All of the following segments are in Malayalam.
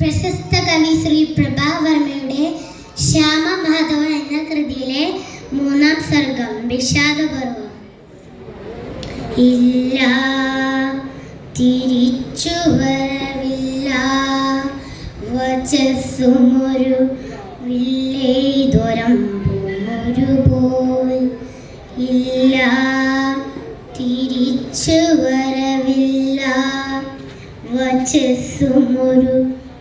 പ്രശസ്ത കവി ശ്രീ പ്രഭാവർമ്മയുടെ ശ്യാമമാധവ എന്ന കൃതിയിലെ മൂന്നാം സർഗം വിഷാദപർവം. ഇല്ല തിരിച്ചു വരവില്ല. വചസ്സുമൊരു വില്ലേതൊരം ഒരു പോൽ. ഇല്ല തിരിച്ചു വരവില്ല. വചസ്സുമൊരു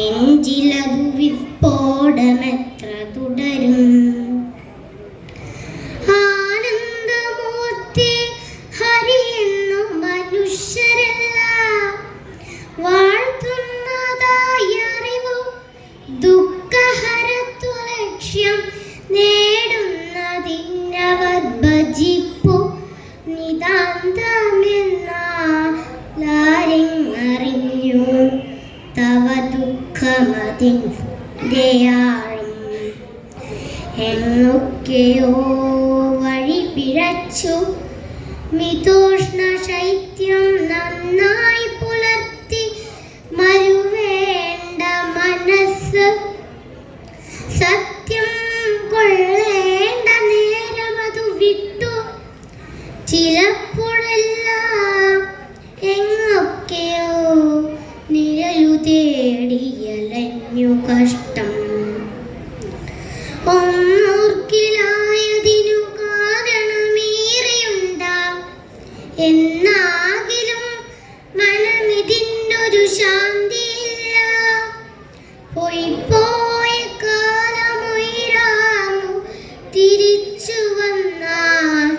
നെഞ്ചിലതു വിസ്ഫോടമെത്ര തുടരും? ആനന്ദമൂർത്തി ഹരിയെന്നു മനുഷ്യരല്ല. വാഴ്ത്തുന്നതായി അറിവും ദുഃഖഹരത്വ ലക്ഷ്യം നേടുന്നതിനവർ ഭജിപ്പു നിതാന്തമെന്നറിഞ്ഞു തവ ദുഃഖമതിൻ ദയാളം എന്നൊക്കെയോ വഴി പിഴച്ചു മിതോഷ്ണ ശൈത്യം നന്നായി പുലർത്തി മരുവേണ്ട മനസ്സ് സത്യം കൊള്ളേണ്ട നേരമതു വിട്ടു. ചിലപ്പോഴെല്ലാം എങ്ങൊക്കെയോ തേടിയലഞ്ഞു കഷ്ടം. ഒന്നൂർക്കിലായതിനു കാരണമേറെയുണ്ടാം. എന്നാകിലും മനമിതിനൊരു ശാന്തിയില്ല. പോയി പോയ കാലമുയരാമു തിരിച്ചു വന്നാൽ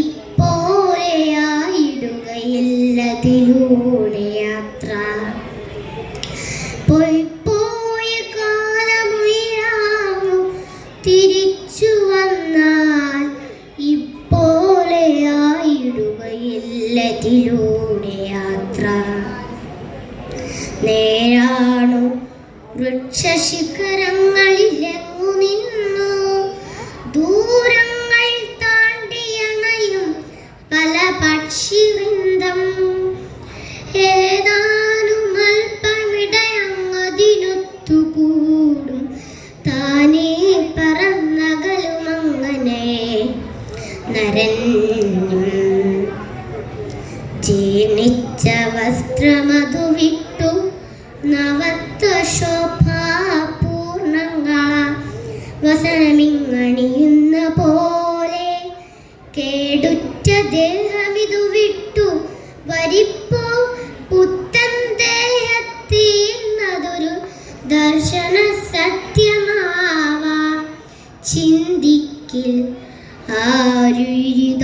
ഇപ്പോലെയായിടുകയില്ലതിലൂടെ ഇപ്പോലെയായിടുകയില്ലതിലൂടെ യാത്ര. നേരാണു വൃക്ഷശിഖരങ്ങളിലെങ്ങു നിന്നു? ദൂരങ്ങൾ താണ്ടിയണയും പല പക്ഷിവൃന്ദം ഏതാനും അല്പമിടയങ്ങതിനൊത്തുകൂടും. താനേ പറന്നകലുമങ്ങനെ. നരഞ്ഞും ജീർണിച്ച വസ്ത്രമതു വിട്ടു നവത്വ ശോഭാപൂർണങ്ങള വസനമിങ്ങണിയുന്ന പോലെ കേടുറ്റ ദേഹമിതു വിട്ടു വരിപ്പോ പുത്തൻ ദേഹത്തിന്നതൊരു ദർശന സത്യമാവാ. ചിന്തിക്കിൽ ആരുരിതാരുഹനിക്കും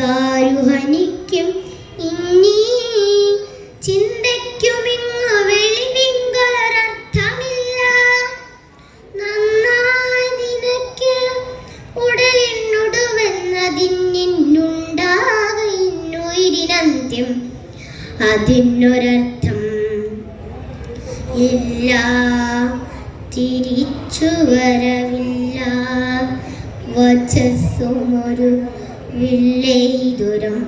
അതിനൊരർത്ഥം ഇല്ല. തിരിച്ചു വരവില്ല. വചസ്സുമൊരു വില്ലേതുരം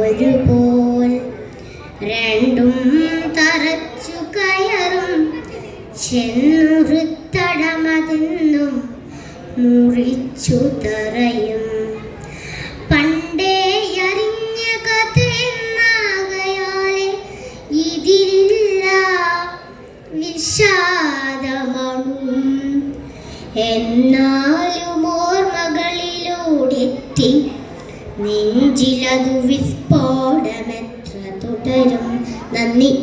ഒരുപോൽ. രണ്ടും തറച്ചു കയറും. ചെന്നുറുത്തടമതിന്നും മുറിച്ചു തറയും. നെഞ്ചിലതു വിസ്ഫോടമെത്ര തുടരും. നന്ദി.